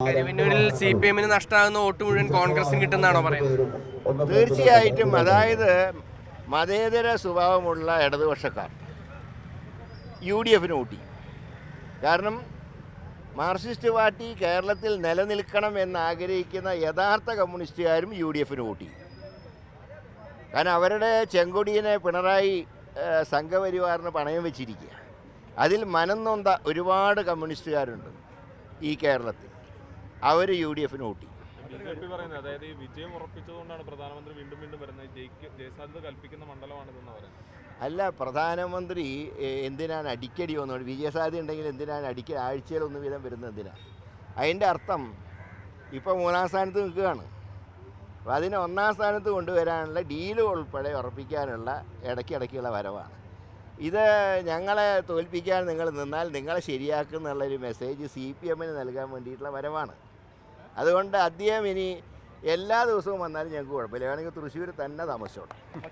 കരുവന്നൂരിൽ C P എമ്മിന് നഷ്ടമാകുന്ന vote മുഴുവൻ കോൺഗ്രസിന് കിട്ടുന്നതാണോ പറയുന്നത്? തീർച്ചയായിട്ടും അതായത് മതേതര സ്വഭാവമുള്ള ഇടതുപക്ഷക്കാർ യു ഡി എഫിന് വോട്ടി കാരണം മാർക്സിസ്റ്റ് പാർട്ടി കേരളത്തിൽ നിലനിൽക്കണം എന്ന് ആഗ്രഹിക്കുന്ന യഥാർത്ഥ കമ്മ്യൂണിസ്റ്റുകാരും യു ഡി എഫിന് വോട്ടി കാരണം അവരുടെ ചെങ്കൊടിയനെ പിണറായി സംഘപരിവാറിന് പണയം വെച്ചിരിക്കുക അതിൽ മനം നൊന്ത ഒരുപാട് കമ്മ്യൂണിസ്റ്റുകാരുണ്ട് ഈ കേരളത്തിൽ. അവർ യു ഡി എഫിന് വോട്ടി ബി ജെ പി പറയുന്നത് അതായത് ഈ വിജയം ഉറപ്പിച്ചതുകൊണ്ടാണ് പ്രധാനമന്ത്രി വീണ്ടും വീണ്ടും വരുന്നത്. ജയിക്ക് ജയസാധ്യത കൽപ്പിക്കുന്ന മണ്ഡലമാണിതെന്ന് പറയുന്നത്. അല്ല പ്രധാനമന്ത്രി എന്തിനാണ് അടിക്കടി വന്നത്? വിജയസാധ്യത ഉണ്ടെങ്കിൽ എന്തിനാണ് അടിക്ക ആഴ്ചയിൽ ഒന്ന് വീതം വരുന്നത് എന്തിനാണ് അതിന്റെ അർത്ഥം ഇപ്പോൾ മൂന്നാം സ്ഥാനത്ത് നിൽക്കുകയാണ്. അപ്പോൾ അതിനെ ഒന്നാം സ്ഥാനത്ത് കൊണ്ടുവരാനുള്ള ഡീൽ ഉൾപ്പെടെ ഉറപ്പിക്കാനുള്ള ഇടയ്ക്കിടയ്ക്കുള്ള വരവാണ്. ഇത് ഞങ്ങളെ തോൽപ്പിക്കാൻ നിങ്ങൾ നിന്നാൽ നിങ്ങളെ ശരിയാക്കുന്നുള്ളൊരു മെസ്സേജ് സി പി എമ്മിന് നൽകാൻ വേണ്ടിയിട്ടുള്ള വരവാണ്. അതുകൊണ്ട് അദ്ദേഹം ഇനി എല്ലാ ദിവസവും വന്നാലും ഞങ്ങൾക്ക് കുഴപ്പമില്ല. വേണമെങ്കിൽ തൃശ്ശൂർ തന്നെ താമസിച്ചോട്ടെ